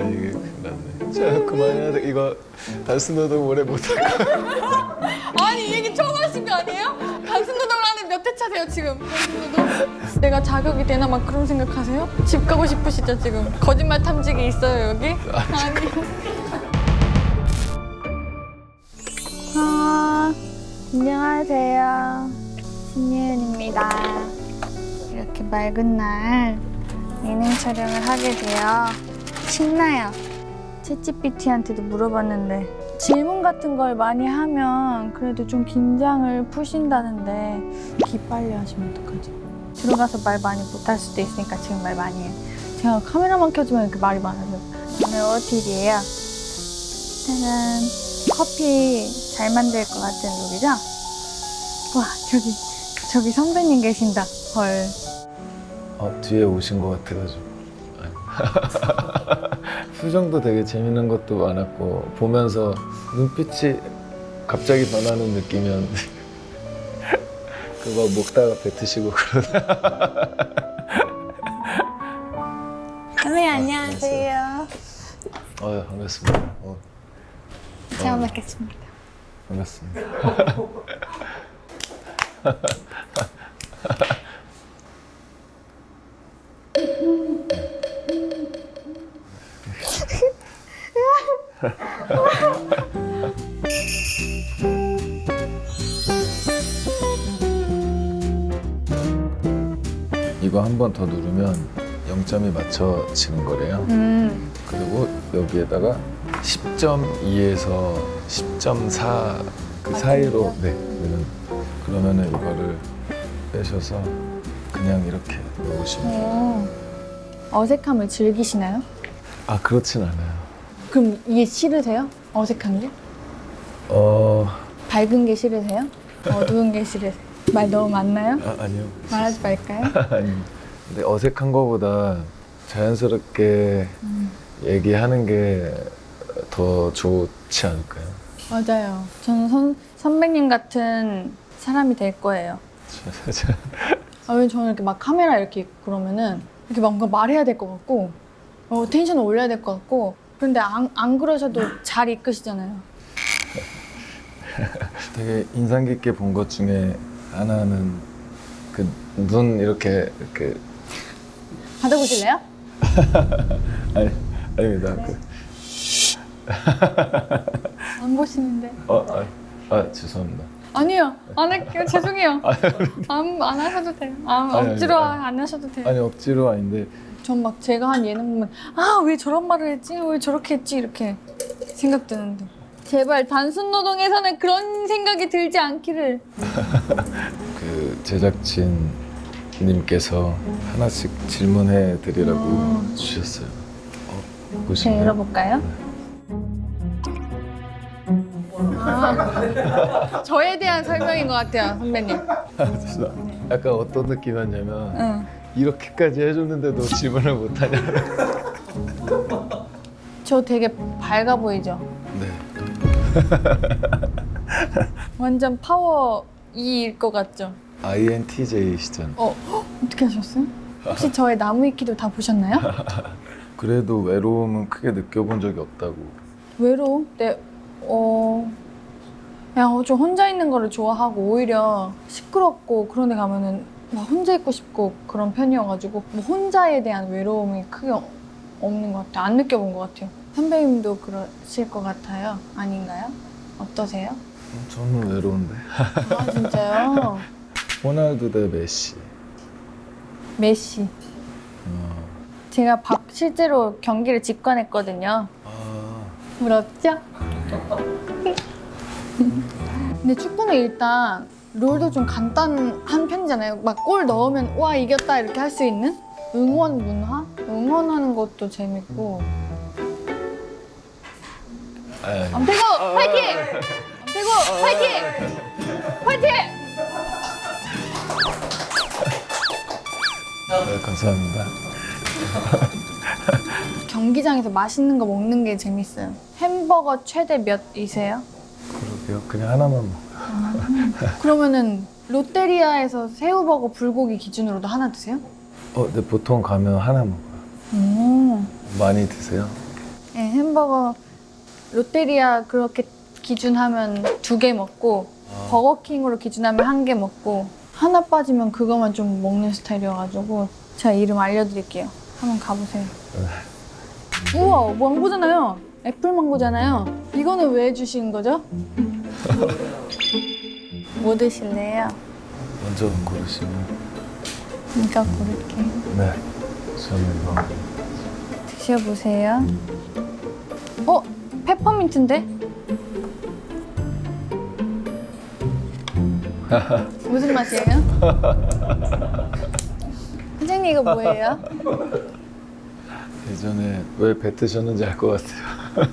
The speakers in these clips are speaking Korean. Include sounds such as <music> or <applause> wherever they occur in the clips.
아니 이게 큰일 났네. 자 그만해야 돼. 이거 달스노도 오래 못할 거야. <laughs> 아니 이 얘기 처음 하신 거 아니에요? 단순노동을 하는 몇 회 차세요 지금? 단순노동? 내가 자격이 되나 막 그런 생각하세요? 집 가고 싶으시죠 지금? 거짓말 탐지기 있어요 여기? 아니. 아, 안녕하세요. 신예은입니다. 이렇게 맑은 날 예능 촬영을 하게 되어 신나요. 채찌피티한테도 물어봤는데 질문 같은 걸 많이 하면 그래도 좀 긴장을 푸신다는데 기 빨리 하시면 어떡하지? 들어가서 말 많이 못할 수도 있으니까 지금 말 많이 해요. 제가 카메라만 켜주면 이렇게 말이 많아요. 오늘 OOTD예요. 짜잔. 커피 잘 만들 것 같은 룩이죠? 와, 저기, 저기 선배님 계신다. 헐. 어 뒤에 오신 것 같아가지고. <laughs> 표정도 되게 재밌는 것도 많았고 보면서 눈빛이 갑자기 변하는 느낌이었는데 <laughs> 그거 먹다가 뱉으시고 그러다. 선배님 안녕하세요. 어 반갑습니다. 어, 처음 뵙겠습니다. 반갑습니다. <laughs> 한 번 더 누르면 0점이 맞춰지는 거래요. 음, 그리고 여기에다가 10.2에서 10.4 그 사이로 네 그러면 그러면은 이거를 빼셔서 그냥 이렇게 놓으시면 돼요. 오. 어색함을 즐기시나요? 아 그렇진 않아요. 그럼 이게 싫으세요? 어색한 게? 어 밝은 게 싫으세요? 어두운 게 싫으세요? 말 너무 많나요? 아, 아니요. 말하지 말까요? <laughs> 아니. 근데 어색한 거보다 자연스럽게 얘기하는 게 더 좋지 않을까요? 맞아요. 저는 선, 선배님 같은 사람이 될 거예요. <laughs> 아, 왜 저는 이렇게 막 카메라 이렇게 있고 그러면은 이렇게 막 뭔가 말해야 될 것 같고 어, 텐션을 올려야 될 것 같고 그런데 안, 안 그러셔도 잘 이끄시잖아요. <laughs> 되게 인상 깊게 본 것 중에 하나는 그 눈 이렇게 이렇게 받아보실래요? <laughs> 아니 아닙니다. 그, <laughs> 안 보시는데. 어, 아, 아 죄송합니다. 아니요. <laughs> 안 할게요. 죄송해요. 안, 안 하셔도 돼요. 아, 아니, 억지로 아니, 안 하셔도 돼요. 아니 억지로 아닌데 전 막 제가 한 예능 보면 아 왜 저런 말을 했지? 왜 저렇게 했지? 이렇게 생각 드는데 제발 단순 노동에서는 그런 생각이 들지 않기를 그 제작진 님께서 하나씩 질문해 드리라고 음. 주셨어요. 어, 제가 보시나요? 열어볼까요? 아, 저에 대한 설명인 것 같아요 선배님 약간 어떤 느낌이었냐면 응. 이렇게까지 해줬는데도 질문을 못하냐. 저 되게 밝아 보이죠? 네. 완전 파워 E일 것 같죠? INTJ시잖아. 어, 헉, 어떻게 하셨어요? 혹시 저의 나무 위키도 다 보셨나요? <laughs> 그래도 외로움은 크게 느껴본 적이 없다고. 외로움? 네, 어, 그냥 좀 혼자 있는 거를 좋아하고 오히려 시끄럽고 그런 데 가면은 막 혼자 있고 싶고 그런 편이어가지고 뭐 혼자에 대한 외로움이 크게 어- 없는 것 같아요. 안 느껴본 것 같아요. 선배님도 그러실 것 같아요. 아닌가요? 어떠세요? 저는 외로운데. 아 진짜요? <laughs> 호날두 대 메시. 메시. 어. 제가 박 실제로 경기를 직관했거든요. 아, 부럽죠? 근데 축구는 일단 롤도 좀 간단한 편이잖아요. 막 골 넣으면 와 이겼다 이렇게 할 수 있는 응원 문화? 응원하는 것도 재밌고 아니, 아니. 안태고 파이팅! 안태고 파이팅! 파이팅! 네, 감사합니다. <laughs> 경기장에서 맛있는 거 먹는 게 재밌어요. 햄버거 최대 몇이세요? 그러게요. 그냥 하나만 먹어요. 그러면은 롯데리아에서 새우버거 불고기 기준으로도 하나 드세요? 어, 근데 보통 가면 하나 먹어요. 오. 많이 드세요? 네, 햄버거 롯데리아 그렇게 기준하면 두 개 먹고 아. 버거킹으로 기준하면 한 개 먹고 하나 빠지면 그거만 좀 먹는 스타일이어가지고 제가 이름 알려드릴게요. 한번 가보세요. 우와 망고잖아요. 애플 망고잖아요. 이거는 왜 주신 거죠? <laughs> 뭐 드실래요? 먼저 고르시면. 이거 고를게요. 네. 저는 이거. 드셔보세요. 어? 페퍼민트인데? <laughs> 무슨 맛이에요? <laughs> 선생님 이거 뭐예요? 예전에 왜 뱉으셨는지 알 것 같아요. <laughs>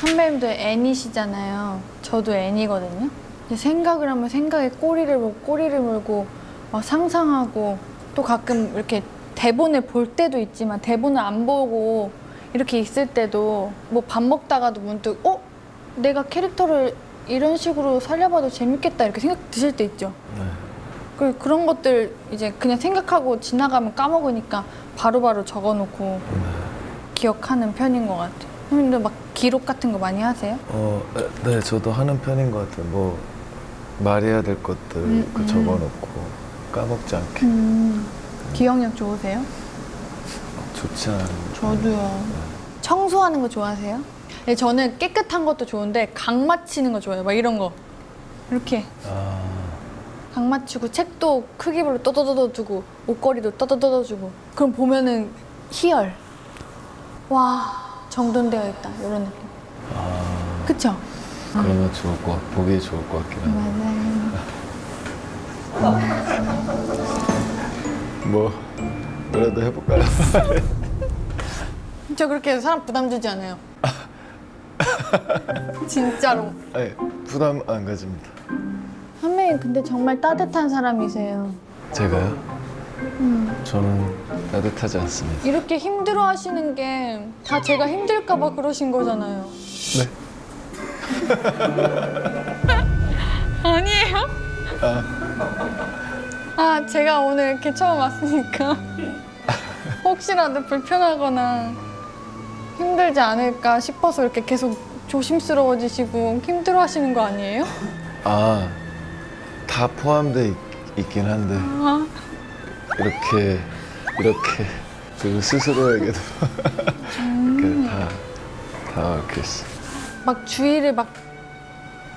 선배님도 애니시잖아요. 저도 애니거든요. 생각을 하면 생각에 꼬리를 물고 꼬리를 물고 막 상상하고 또 가끔 이렇게 대본을 볼 때도 있지만 대본을 안 보고 이렇게 있을 때도 뭐 밥 먹다가도 문득 어? 내가 캐릭터를 이런 식으로 살려봐도 재밌겠다 이렇게 생각 드실 때 있죠. 네. 그 그런 것들 이제 그냥 생각하고 지나가면 까먹으니까 바로바로 적어놓고 기억하는 편인 것 같아요. 선생님도 막 기록 같은 거 많이 하세요? 어, 네, 저도 하는 편인 것 같아요. 뭐 말해야 될 것들 음, 그 음. 적어놓고 까먹지 않게 음, 기억력 좋으세요? 좋지 않은. 저도요. 청소하는 거 좋아하세요? 네, 저는 깨끗한 것도 좋은데 각 맞히는 거 좋아해요. 막 이런 거 이렇게 아, 각 맞추고 책도 크기별로 떠떠떠 두고 옷걸이도 떠떠떠 주고 그럼 보면은 희열. 와 정돈되어 있다 이런 느낌. 아, 그쵸? 그러면 좋을 것 같, 보기 좋을 것 같긴 하네. 뭐 뭐라도 해볼까요? <laughs> 저 그렇게 사람 부담 주지 않아요. <laughs> 진짜로. 아니 부담 안 가집니다. 선배님 근데 정말 따뜻한 사람이세요. 제가요? 음. 저는 따뜻하지 않습니다. 이렇게 힘들어 하시는 게 다 제가 힘들까봐 그러신 거잖아요. 네. <laughs> 아니에요? 아, 아, 제가 오늘 이렇게 처음 왔으니까 <laughs> 혹시라도 불편하거나 힘들지 않을까 싶어서 이렇게 계속 조심스러워지시고 힘들어 하시는 거 아니에요? 아, 다 포함돼 있, 있긴 한데 아, 이렇게 이렇게 그 스스로에게도 이렇게 다, 다 이렇게. 막 주위를 막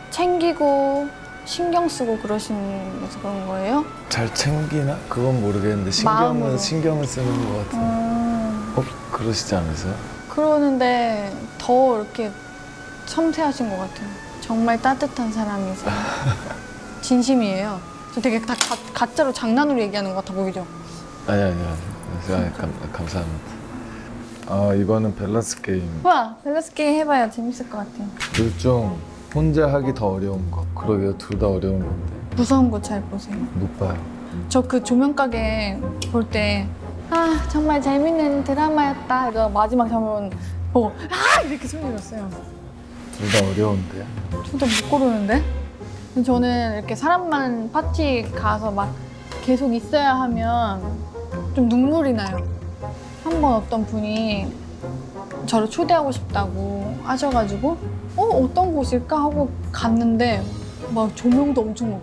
챙기고 신경 쓰고 그러시면서 그런 거예요? 잘 챙기나? 그건 모르겠는데 신경은 마음으로. 신경을 쓰는 것 같은데. 음, 어 그러시지 않으세요? 그러는데 더 이렇게 섬세하신 것 같아요. 정말 따뜻한 사람이세요. <laughs> 진심이에요. 저 되게 다 가, 가짜로 장난으로 얘기하는 것 같아 보이죠? 아니 아니 아니. 아, 감, 감사합니다. 아 이거는 밸런스 게임. 와 밸런스 게임 해봐요. 재밌을 것 같아요. 둘 중 혼자 하기 더 어려운 거. 그러게요. 둘 다 어려운 건데 무서운 거 잘 보세요. 못 봐요. 저 그 조명 가게 볼 때 아 정말 재밌는 드라마였다. 이거 마지막 장면 보고 아 이렇게 소리 질렀어요. 둘 다 어려운데. 진짜 못 고르는데? 저는 이렇게 사람만 파티 가서 막 계속 있어야 하면 좀 눈물이 나요. 한 번 어떤 분이 저를 초대하고 싶다고 하셔가지고 어 어떤 곳일까 하고 갔는데 막 조명도 엄청 막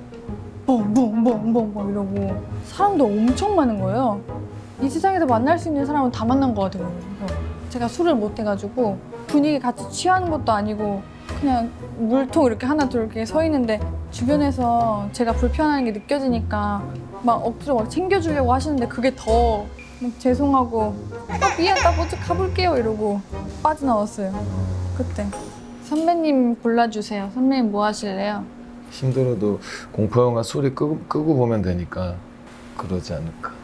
뻥뻥뻥뻥뻥 이러고 사람도 엄청 많은 거예요. 이 세상에서 만날 수 있는 사람은 다 만난 것 같아요. 제가 술을 못 해가지고 분위기 같이 취하는 것도 아니고 그냥 물통 이렇게 하나 둘 이렇게 서 있는데 주변에서 제가 불편한 게 느껴지니까 막 억지로 막 챙겨주려고 하시는데 그게 더 막 죄송하고 아 미안 나 먼저 가볼게요 이러고 빠져나왔어요 그때 선배님 골라주세요 선배님 뭐 하실래요? 힘들어도 공포 영화 소리 끄고, 끄고 보면 되니까 그러지 않을까.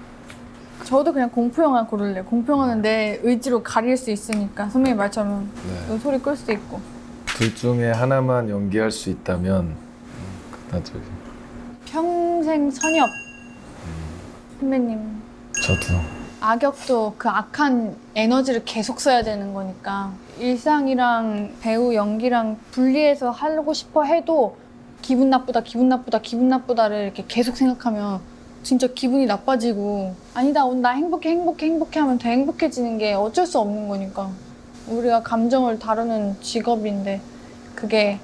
저도 그냥 공포영화 고를래요. 공포영화는 내 의지로 가릴 수 있으니까 선배님 말처럼 네. 소리 끌수 있고. 둘 중에 하나만 연기할 수 있다면 음, 그다지 평생 선엽. 선배님. 저도. 악역도 그 악한 에너지를 계속 써야 되는 거니까 일상이랑 배우 연기랑 분리해서 하고 싶어 해도 기분 나쁘다 기분 나쁘다 기분 나쁘다를 이렇게 계속 생각하면 진짜 기분이 나빠지고 아니다 오늘 나 행복해 행복해 행복해 하면 더 행복해지는 게 어쩔 수 없는 거니까 우리가 감정을 다루는 직업인데 그게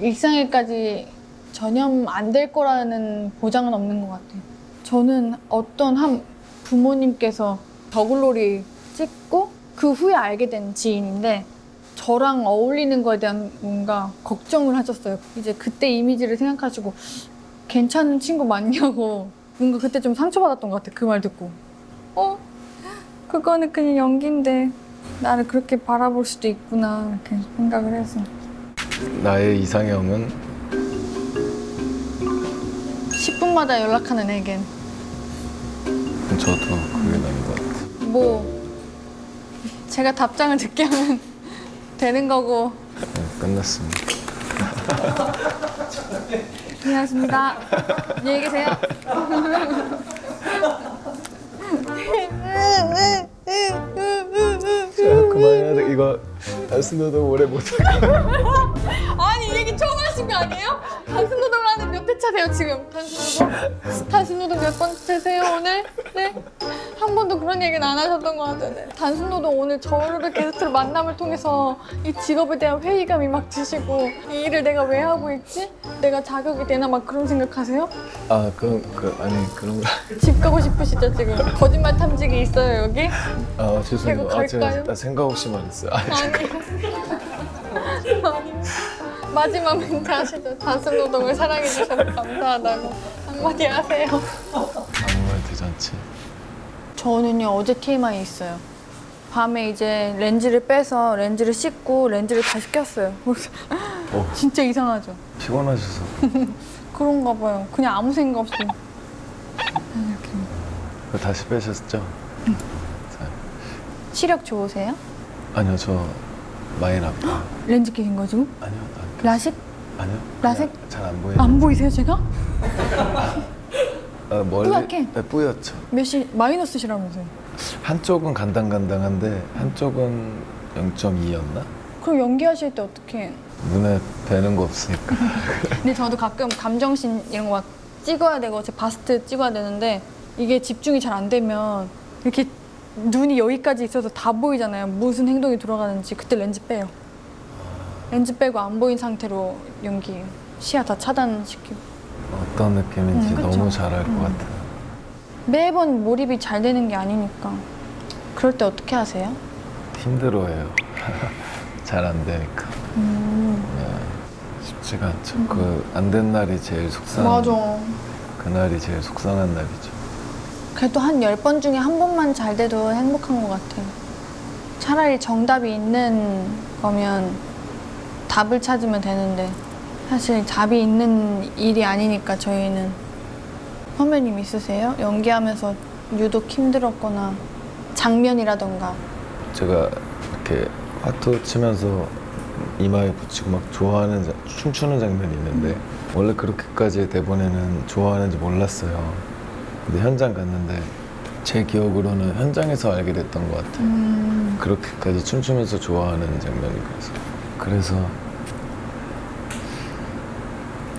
일상에까지 전염 안 될 거라는 보장은 없는 것 같아요. 저는 어떤 한 부모님께서 더글로리 찍고 그 후에 알게 된 지인인데 저랑 어울리는 거에 대한 뭔가 걱정을 하셨어요. 이제 그때 이미지를 생각하시고 괜찮은 친구 맞냐고 뭔가 그때 좀 상처받았던 것 같아요. 그말 듣고. 어? 그거는 그냥 연기인데 나를 그렇게 바라볼 수도 있구나 이렇게 생각을 해서 나의 이상형은 10분마다 연락하는 애겐 저도 그게 나은 것 같아. 뭐 제가 답장을 늦게 하면 <laughs> 되는 거고 네, 끝났습니다. <laughs> 안녕하십니다 안녕히 계세요 자, 그만해야 돼. 이거 알스노도 오래 못해. 아니 이 얘기 처음 하신 거 아니에요? 단순노동 하는 몇 회차 돼요 지금 단순노동? 단순노동 몇 번째세요 오늘? 네? 한 번도 그런 얘기는 안 하셨던 것 같은데 단순노동 오늘 저를 게스트로 만남을 통해서 이 직업에 대한 회의감이 막 드시고 이 일을 내가 왜 하고 있지? 내가 자격이 되나 막 그런 생각하세요? 아, 그럼 그 아니 그런 거. 집 가고 싶으시죠 지금? 거짓말 탐지기 있어요 여기? 아, 죄송해요. 아, 제가 갈까요? 나 생각 없이 말했어요. 아, 아니 아니 마지막 멘트 하시죠 단순노동을 사랑해주셔서 감사하다고 한마디 하세요 아무 말 대잔치. 저는요 어제 TMI 있어요. 밤에 이제 렌즈를 빼서 렌즈를 씻고 렌즈를 다시 꼈어요. 그래서 어, <laughs> 진짜 이상하죠. 피곤하셔서. <laughs> 그런가 봐요. 그냥 아무 생각 없이 이렇게. 그거 다시 빼셨죠? 자, 시력 좋으세요? 아니요, 저 많이 나빠요. 렌즈 끼신 거 지금? 아니요, 안, 라식? 아니요. 라섹? 잘안 보여요. 안 보이세요 제가? <laughs> 아, 멀리 뿌옇게? 네, 뿌옇죠. 몇시 마이너스시라면서요? 한쪽은 간당간당한데 한쪽은 0.2였나? 그럼 연기하실 때 어떻게? 눈에 뵈는 거 없으니까. <laughs> 근데 저도 가끔 감정신 이런 거 막 찍어야 되고 제 바스트 찍어야 되는데 이게 집중이 잘 안 되면 이렇게 눈이 여기까지 있어서 다 보이잖아요. 무슨 행동이 돌아가는지 그때 렌즈 빼요. 렌즈 빼고 안 보인 상태로 연기 시야 다 차단시키고 어떤 느낌인지 음, 그쵸. 너무 잘알것 음. 같아요. 매번 몰입이 잘 되는 게 아니니까 그럴 때 어떻게 하세요? 힘들어해요. <laughs> 잘 안 되니까. 음, 네, 쉽지가 않죠. 그 안 된 날이 제일 속상. 맞아. 그날이 제일 속상한 날이죠. 그래도 한 열 번 중에 한 번만 잘 돼도 행복한 것 같아요. 차라리 정답이 있는 거면 답을 찾으면 되는데 사실 답이 있는 일이 아니니까 저희는 선배님 있으세요? 연기하면서 유독 힘들었거나 장면이라던가 제가 이렇게 화투 치면서 이마에 붙이고 막 좋아하는 자- 춤추는 장면이 있는데 원래 그렇게까지 대본에는 좋아하는지 몰랐어요. 근데 현장 갔는데 제 기억으로는 현장에서 알게 됐던 것 같아요. 음, 그렇게까지 춤추면서 좋아하는 장면이 그래서 그래서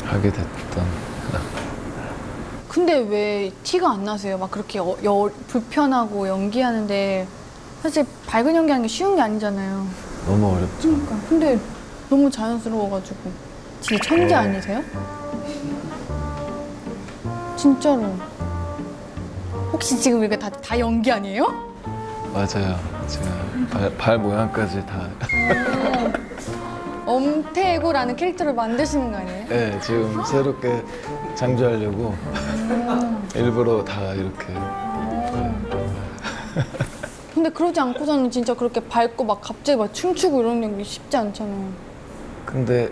하게 됐던 근데 왜 티가 안 나세요? 막 그렇게 어- 여- 불편하고 연기하는데 사실 밝은 연기하는 게 쉬운 게 아니잖아요. 너무 어렵죠. 그러니까 근데 너무 자연스러워가지고 진짜 천재 아니세요? 진짜로 혹시 지금 이거 다, 다 연기 아니에요? 맞아요. 제가 발, 발 모양까지 다. <laughs> 엄태구라는 캐릭터를 만드시는 거 아니에요? 네, 지금 새롭게 창조하려고 일부러 다 이렇게. 근데 그러지 않고서는 진짜 그렇게 밝고 막 갑자기 막 춤추고 이런 게 쉽지 않잖아요. 근데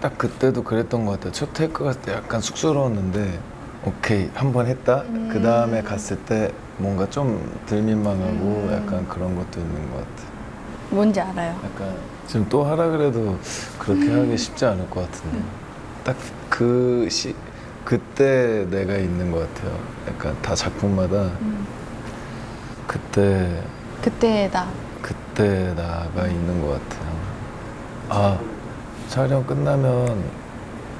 딱 그때도 그랬던 것 같아요. 첫 테이크 갔을 때 약간 쑥스러웠는데 오케이 한 번 했다. 그 다음에 갔을 때 뭔가 좀덜 민망하고 약간 그런 것도 있는 것 같아요. 뭔지 알아요. 약간 지금 또 하라 그래도 그렇게 하기 쉽지 않을 것 같은데 딱 그 시 그때 내가 있는 것 같아요. 약간 다 작품마다 그때 그때다. 그때 나가 있는 것 같아요. 아 촬영 끝나면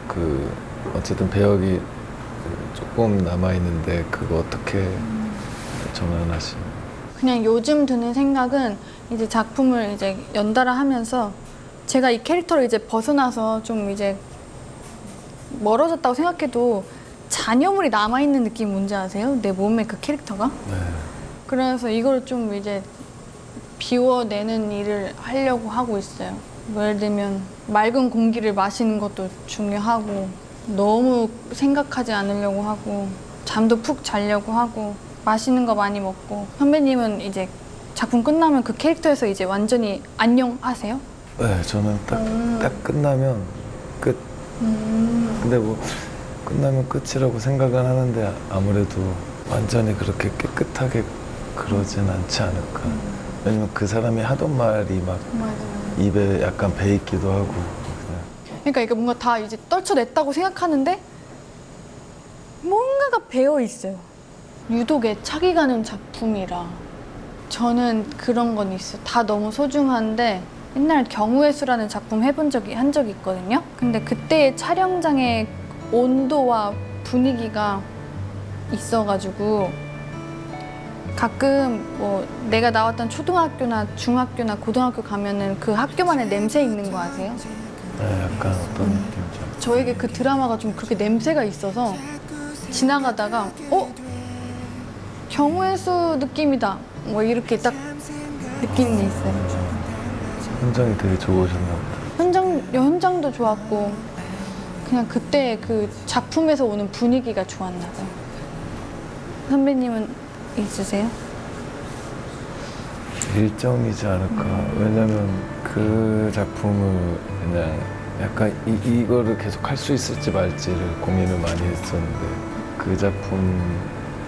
그 어쨌든 배역이 조금 남아 있는데 그거 어떻게 전환하시? 그냥 요즘 드는 생각은 이제 작품을 이제 연달아 하면서 제가 이 캐릭터를 이제 벗어나서 좀 이제 멀어졌다고 생각해도 잔여물이 남아있는 느낌 뭔지 아세요? 내 몸에 그 캐릭터가? 네. 그래서 이걸 좀 이제 비워내는 일을 하려고 하고 있어요. 뭐 예를 들면 맑은 공기를 마시는 것도 중요하고 너무 생각하지 않으려고 하고 잠도 푹 자려고 하고 맛있는 거 많이 먹고 선배님은 이제 작품 끝나면 그 캐릭터에서 이제 완전히 안녕하세요? 네, 저는 딱, 음. 딱 끝나면 끝. 음. 근데 뭐 끝나면 끝이라고 생각은 하는데 아무래도 완전히 그렇게 깨끗하게 그러진 않지 않을까. 왜냐면 그 사람이 하던 말이 막 맞아요. 입에 약간 배 있기도 하고. 그러니까 이게 뭔가 다 이제 떨쳐냈다고 생각하는데 뭔가가 배어 있어요. 유독 애착이 가는 작품이라 저는 그런 건 있어요. 다 너무 소중한데 옛날 경우의 수라는 작품 해본 적이 한 적이 있거든요. 근데 그때의 촬영장의 온도와 분위기가 있어가지고 가끔 뭐 내가 나왔던 초등학교나 중학교나 고등학교 가면은 그 학교만의 냄새 있는 거 아세요? 네, 약간 어떤 음. 느낌이죠. 저에게 그 드라마가 좀 그렇게 냄새가 있어서 지나가다가 어 경우의 수 느낌이다 뭐 이렇게 딱 느끼는 게 있어요. 현장이 되게 좋으셨나 보다. 현장 현장도 좋았고 그냥 그때 그 작품에서 오는 분위기가 좋았나 봐요. 선배님은 있으세요? 일정이지 않을까. 왜냐면 그 작품을 그냥 약간 이, 이거를 계속 할 수 있을지 말지를 고민을 많이 했었는데 그 작품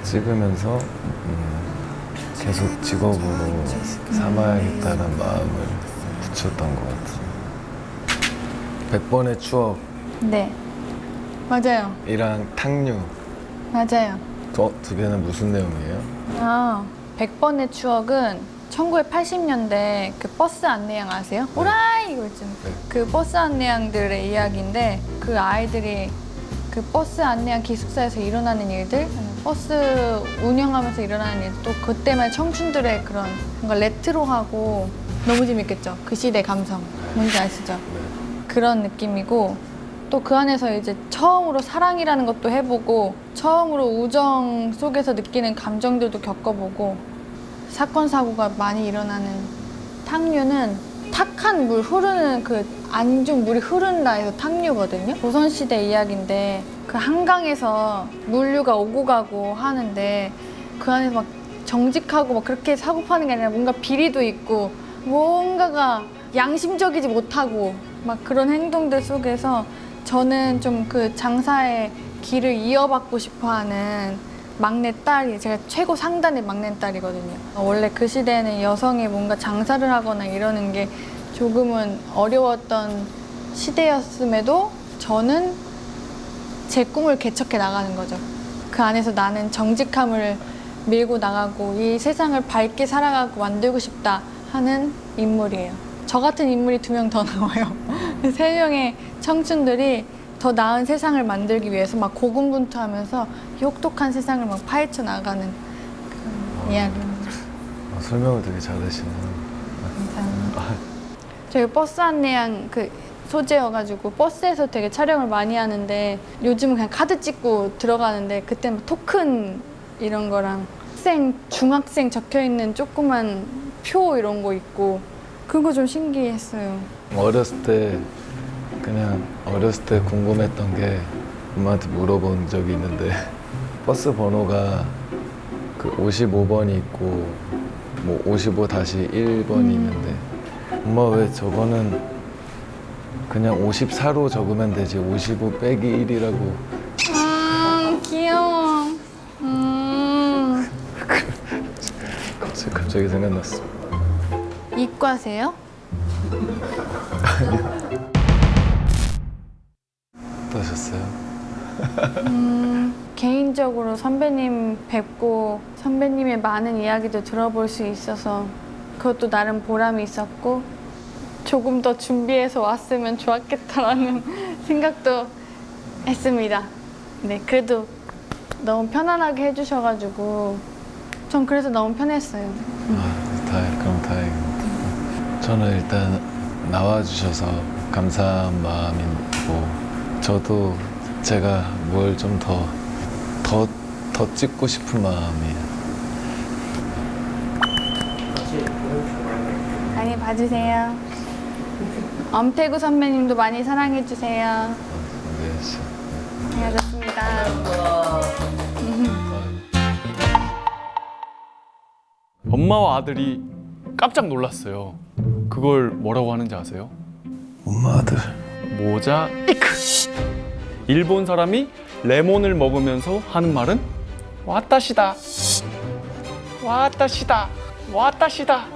찍으면서 음, 계속 직업으로 삼아야겠다는 마음을 붙였던 것 같아요. 100번의 추억이랑 네 맞아요 탕류 맞아요. 저 두 개는 무슨 내용이에요? 아, 100번의 추억은 1980년대 그 버스 안내양 아세요? 오라이 이거 있죠. 네. 그 버스 안내양들의 이야기인데 그 아이들이 그 버스 안내양 기숙사에서 일어나는 일들, 버스 운영하면서 일어나는 일, 또 그때만 청춘들의 그런 뭔가 레트로하고 너무 재밌겠죠. 그 시대 감성. 뭔지 아시죠? 그런 느낌이고 또 그 안에서 이제 처음으로 사랑이라는 것도 해보고 처음으로 우정 속에서 느끼는 감정들도 겪어보고 사건 사고가 많이 일어나는 탕류는 탁한 물 흐르는 그 안중 물이 흐른다 해서 탕류거든요. 조선시대 이야기인데 그 한강에서 물류가 오고 가고 하는데 그 안에서 막 정직하고 막 그렇게 사고 파는 게 아니라 뭔가 비리도 있고 뭔가가 양심적이지 못하고 막 그런 행동들 속에서 저는 좀 그 장사의 길을 이어받고 싶어 하는 막내 딸이 제가 최고 상단의 막내 딸이거든요. 원래 그 시대에는 여성이 뭔가 장사를 하거나 이러는 게 조금은 어려웠던 시대였음에도 저는 제 꿈을 개척해 나가는 거죠. 그 안에서 나는 정직함을 밀고 나가고 이 세상을 밝게 살아가고 만들고 싶다 하는 인물이에요. 저 같은 인물이 두 명 더 <laughs> 나와요. <laughs> 세 명의 청춘들이 더 나은 세상을 만들기 위해서 막 고군분투하면서 혹독한 세상을 막 파헤쳐 나가는 그런 이야기입니다. 아, 설명을 되게 잘하시네. 감사합니다. 저희 버스 안내양 그 소재여가지고 버스에서 되게 촬영을 많이 하는데 요즘은 그냥 카드 찍고 들어가는데 그때 막 토큰 이런 거랑 학생 중학생 적혀 있는 조그만 표 이런 거 있고 그거 좀 신기했어요. 어렸을 때 그냥 어렸을 때 궁금했던 게 엄마한테 물어본 적이 있는데 <laughs> 버스 번호가 그 55번이 있고 뭐 55 다시 1번이 음. 있는데 엄마 왜 저거는 그냥 54로 적으면 되지 55 빼기 1이라고 아 귀여워. 음 갑자기, 갑자기 생각났어. 이과세요? 어떠셨어요? 음, 개인적으로 선배님 뵙고 선배님의 많은 이야기도 들어볼 수 있어서 그것도 나름 보람이 있었고 조금 더 준비해서 왔으면 좋았겠다라는 <laughs> 생각도 했습니다. 네, 그래도 너무 편안하게 해주셔가지고 전 그래서 너무 편했어요. 아, 다행, 그럼 다행입니다. 저는 일단 나와주셔서 감사한 마음이고 저도 제가 뭘 좀 더 더 더 찍고 싶은 마음이에요. 많이 봐주세요. 엄태구 선배님도 많이 사랑해주세요. 네, 씨. 헤어졌습니다. <laughs> 엄마와 아들이 깜짝 놀랐어요. 그걸 뭐라고 하는지 아세요? 엄마 아들. 모자 이크. 일본 사람이 레몬을 먹으면서 하는 말은 와타시다. 와타시다. 와타시다.